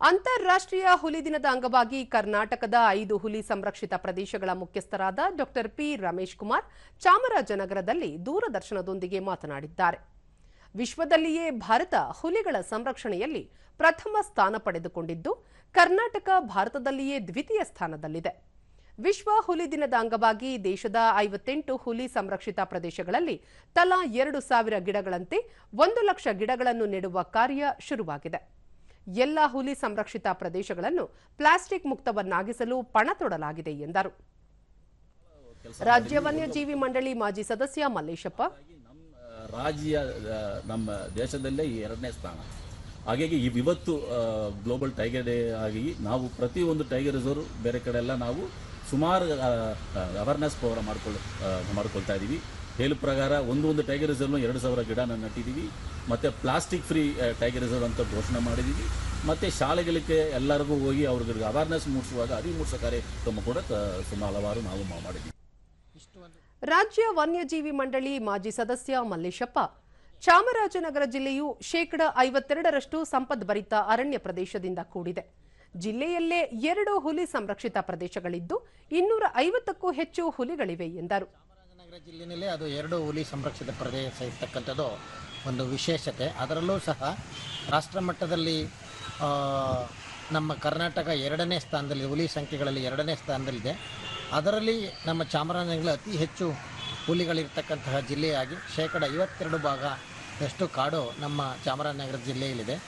ಅಂತಾರಾಷ್ಟ್ರೀಯ ಹುಲಿ ದಿನದ ಅಂಗವಾಗಿ ಕರ್ನಾಟಕದ ಐದು ಹುಲಿ ಸಂರಕ್ಷಿತ ಪ್ರದೇಶಗಳ ಮುಖ್ಯಸ್ಥರಾದ ಡಾಕ್ಟರ್ ಪಿ ರಮೇಶ್ ಕುಮಾರ್ ಚಾಮರಾಜನಗರದಲ್ಲಿ ದೂರದರ್ಶನದೊಂದಿಗೆ ಮಾತನಾಡಿದ್ದಾರೆ. ವಿಶ್ವದಲ್ಲಿಯೇ ಭಾರತ ಹುಲಿಗಳ ಸಂರಕ್ಷಣೆಯಲ್ಲಿ ಪ್ರಥಮ ಸ್ಥಾನ ಪಡೆದುಕೊಂಡಿದ್ದು, ಕರ್ನಾಟಕ ಭಾರತದಲ್ಲಿಯೇ ದ್ವಿತೀಯ ಸ್ಥಾನದಲ್ಲಿದೆ. ವಿಶ್ವ ಹುಲಿ ದಿನದ ಅಂಗವಾಗಿ ದೇಶದ ಐವತ್ತೆಂಟು ಹುಲಿ ಸಂರಕ್ಷಿತ ಪ್ರದೇಶಗಳಲ್ಲಿ ತಲಾ ಎರಡು ಸಾವಿರ ಗಿಡಗಳಂತೆ ಒಂದು ಲಕ್ಷ ಗಿಡಗಳನ್ನು ನೆಡುವ ಕಾರ್ಯ ಶುರುವಾಗಿದೆ. ಎಲ್ಲ ಹುಲಿ ಸಂರಕ್ಷಿತ ಪ್ರದೇಶಗಳನ್ನು ಪ್ಲಾಸ್ಟಿಕ್ ಮುಕ್ತವನ್ನಾಗಿಸಲು ಪಣ ತೊಡಲಾಗಿದೆ ಎಂದರು. ರಾಜ್ಯ ವನ್ಯಜೀವಿ ಮಂಡಳಿ ಮಾಜಿ ಸದಸ್ಯ ಮಲ್ಲೇಶಪ್ಪ. ರಾಜ್ಯ ನಮ್ಮ ದೇಶದಲ್ಲೇ ಎರಡನೇ ಸ್ಥಾನ. ಹಾಗಾಗಿ ಈ ಇವತ್ತು ಗ್ಲೋಬಲ್ ಟೈಗರ್ ಡೇ ಆಗಿ ನಾವು ಪ್ರತಿಯೊಂದು ಟೈಗರ್ ರಿಸರ್ವ್ ಬೇರೆ ಕಡೆ ಎಲ್ಲ ನಾವು ಸುಮಾರು ಅವೇರ್ನೆಸ್ ಪ್ರೋಗ್ರಾಮ್ ಮಾಡ್ಕೊಳ್ ಮಾಡ್ಕೊಳ್ತಾ ಇದ್ದೀವಿ ಹೇಳು ಪ್ರಕಾರ ಒಂದು ಒಂದು ಟೈಗರ್ ರಿಸರ್ವ್ನ ಎರಡು ಸಾವಿರ ಗಿಡನ ನಟ್ಟಿದ್ದೀವಿ ಮತ್ತು ಪ್ಲಾಸ್ಟಿಕ್ ಫ್ರೀ ಟೈಗರ್ ರಿಸರ್ವ್ ಅಂತ ಘೋಷಣೆ ಮಾಡಿದ್ದೀವಿ ಮತ್ತು ಶಾಲೆಗಳಿಗೆ ಎಲ್ಲರಿಗೂ ಹೋಗಿ ಅವ್ರಿಗೆ ಅವೇರ್ನೆಸ್ ಮೂಡಿಸುವಾಗ ಅರಿವು ಮೂಡಿಸೋ ಕಾರ್ಯಕ್ರಮ ಕೂಡ ಸುಮಾರು ಹಲವಾರು ನಾವು ಮಾಡಿದ್ದೀವಿ ರಾಜ್ಯ ವನ್ಯಜೀವಿ ಮಂಡಳಿ ಮಾಜಿ ಸದಸ್ಯ ಮಲ್ಲೇಶಪ್ಪ. ಚಾಮರಾಜನಗರ ಜಿಲ್ಲೆಯು ಶೇಕಡ ಐವತ್ತೆರಡರಷ್ಟು ಸಂಪದ್ಭರಿತ ಅರಣ್ಯ ಪ್ರದೇಶದಿಂದ ಕೂಡಿದೆ. ಜಿಲ್ಲೆಯಲ್ಲೇ ಎರಡು ಹುಲಿ ಸಂರಕ್ಷಿತ ಪ್ರದೇಶಗಳಿದ್ದು, ಇನ್ನೂರ ಐವತ್ತಕ್ಕೂ ಹೆಚ್ಚು ಹುಲಿಗಳಿವೆ ಎಂದರು. ಚಾಮರಾಜನಗರ ಜಿಲ್ಲೆಯಲ್ಲಿ ಅದು ಎರಡು ಹುಲಿ ಸಂರಕ್ಷಿತ ಪ್ರದೇಶ ಇರ್ತಕ್ಕಂಥದ್ದು ಒಂದು ವಿಶೇಷತೆ. ಅದರಲ್ಲೂ ಸಹ ರಾಷ್ಟ್ರ ಮಟ್ಟದಲ್ಲಿ ನಮ್ಮ ಕರ್ನಾಟಕ ಎರಡನೇ ಸ್ಥಾನದಲ್ಲಿ, ಹುಲಿ ಸಂಖ್ಯೆಗಳಲ್ಲಿ ಎರಡನೇ ಸ್ಥಾನದಲ್ಲಿದೆ. ಅದರಲ್ಲಿ ನಮ್ಮ ಚಾಮರಾಜನಗರ ಅತಿ ಹೆಚ್ಚು ಹುಲಿಗಳಿರ್ತಕ್ಕಂತಹ ಜಿಲ್ಲೆಯಾಗಿ ಶೇಕಡ ಐವತ್ತೆರಡು ಭಾಗ ಅಷ್ಟು ಕಾಡು ನಮ್ಮ ಚಾಮರಾಜನಗರ ಜಿಲ್ಲೆಯಲ್ಲಿದೆ.